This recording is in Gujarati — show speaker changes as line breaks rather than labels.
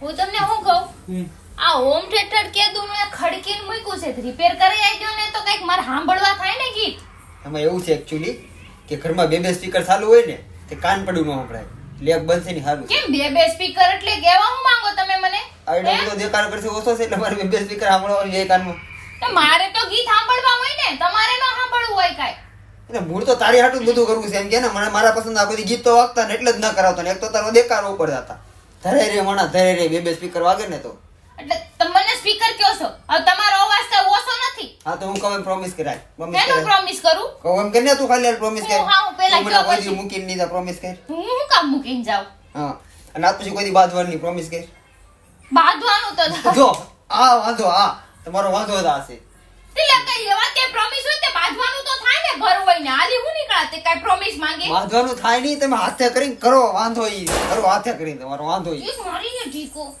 હું તમને શું કહું? આ હોમ થિયેટર કેદું મેં ખડકીને મૂક્યું છે રિપેર કરી આવજો ને તો કંઈક મારે સાંભળવા થાય ને ગીત?
એમાં એવું છે એકચ્યુઅલી કે ઘરમાં બે બે સ્પીકર ચાલુ હોય ને તે કાન પડું ન સંભળાય લેબ બનશે ને સારું
કેમ બે બે સ્પીકર એટલે કેવા હું માંગો તમે મને?
આઈડિયા તો દેખાડ કરશે ઓછો છે એટલે મારે બે બે સ્પીકર સાંભળવાનું બે કાનમાં.
તો મારે તો ગીત સાંભળવા હોય ને તમારે ન સાંભળવું હોય કાઈ.
એટલે મૂળ તો તારી હાટું બધું કરવું છે એમ કે ને મને મારા પસંદ આ બધી ગીત તો વાગતા ને એટલે જ ન કરાવતા ને એક તો તારો દેકારો ઉપર હતા ધરે રે મણા ધરે રે. બે બે સ્પીકર વાગે ને તો.
એટલે તમે મને સ્પીકર કયો છો? હવે તમારો અવાજ તો ઓછો નથી.
હા તો હું કહું પ્રોમિસ કરાય. પ્રોમિસ કરાય.
પ્રોમિસ કરું?
કહું એમ કે ને તું ખાલી પ્રોમિસ કર.
હા, હું પહેલા કયો પછી.
મૂકીને નહીં પ્રોમિસ કર.
હું હું કામ મૂકીને જાવ
હા અને આ પછી કોઈ દી બાંધવાની પ્રોમિસ કર.
બાંધવાનું તો
જો આ વાંધો આ. તમારો વાંધો જ આ છે.
એટલે લેવા તે પ્રોમિસ હોય તે તો થાય ને ઘર હોય ને હાલી હું નીકળા તે કઈ પ્રોમિસ માંગે?
વાંધવાનું થાય નહીં તમે હાથે કરીને કરો વાંધો ઈ. કરો હાથે કરીને તમારો વાંધો ઈ.
મારી ને